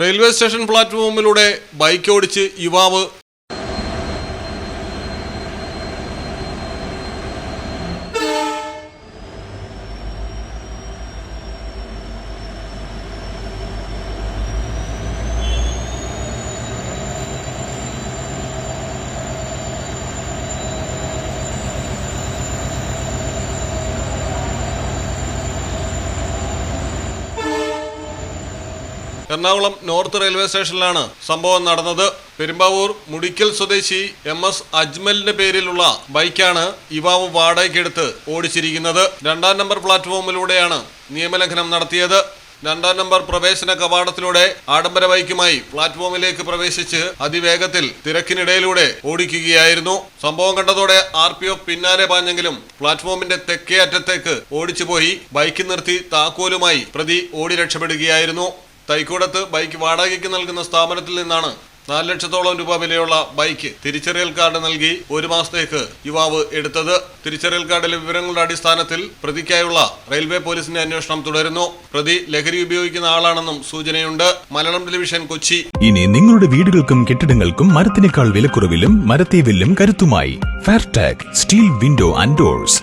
Railway station പ്ലാറ്റ്ഫോമിലൂടെ bike ഓടിച്ച് യുവാവ് Ernakulam north railway സ്റ്റേഷനിലാണ് സംഭവം നടന്നത്. പെരുമ്പാവൂർ മുടിക്കൽ സ്വദേശി എം എസ് അജ്മലിന്റെ പേരിലുള്ള ബൈക്കാണ് യുവാവ് വാടകയ്ക്കെടുത്ത് ഓടിച്ചിരിക്കുന്നത്. രണ്ടാം നമ്പർ പ്ലാറ്റ്ഫോമിലൂടെയാണ് നിയമലംഘനം നടത്തിയത്. രണ്ടാം നമ്പർ പ്രവേശന കവാടത്തിലൂടെ ആഡംബര ബൈക്കുമായി പ്ലാറ്റ്ഫോമിലേക്ക് പ്രവേശിച്ച് അതിവേഗത്തിൽ തിരക്കിനിടയിലൂടെ ഓടിക്കുകയായിരുന്നു. സംഭവം കണ്ടതോടെ ആർ പി എഫ് പിന്നാലെ പാഞ്ഞെങ്കിലും പ്ലാറ്റ്ഫോമിന്റെ തെക്കേ അറ്റത്തേക്ക് ഓടിച്ചുപോയി. ബൈക്ക് നിർത്തി താക്കോലുമായി പ്രതി ഓടി രക്ഷപ്പെടുകയായിരുന്നു. തൈക്കൂടത്ത് ബൈക്ക് വാടകയ്ക്ക് നൽകുന്ന സ്ഥാപനത്തിൽ നിന്നാണ് നാല് ലക്ഷത്തോളം രൂപ വിലയുള്ള ബൈക്ക് തിരിച്ചറിയൽ കാർഡ് നൽകി ഒരു മാസത്തേക്ക് യുവാവ് എടുത്തത്. തിരിച്ചറിയൽ കാർഡിലെ വിവരങ്ങളുടെ അടിസ്ഥാനത്തിൽ പ്രതിക്കായുള്ള റെയിൽവേ പോലീസിന്റെ അന്വേഷണം തുടരുന്നു. പ്രതി ലഹരി ഉപയോഗിക്കുന്ന ആളാണെന്നും സൂചനയുണ്ട്. മലയാളം ടെലിവിഷൻ കൊച്ചി. ഇനി നിങ്ങളുടെ വീടുകൾക്കും കെട്ടിടങ്ങൾക്കും മരത്തിനേക്കാൾ വിലക്കുറവിലും മരത്തെ വില്ലും കരുത്തുമായി. Fairtech steel window and doors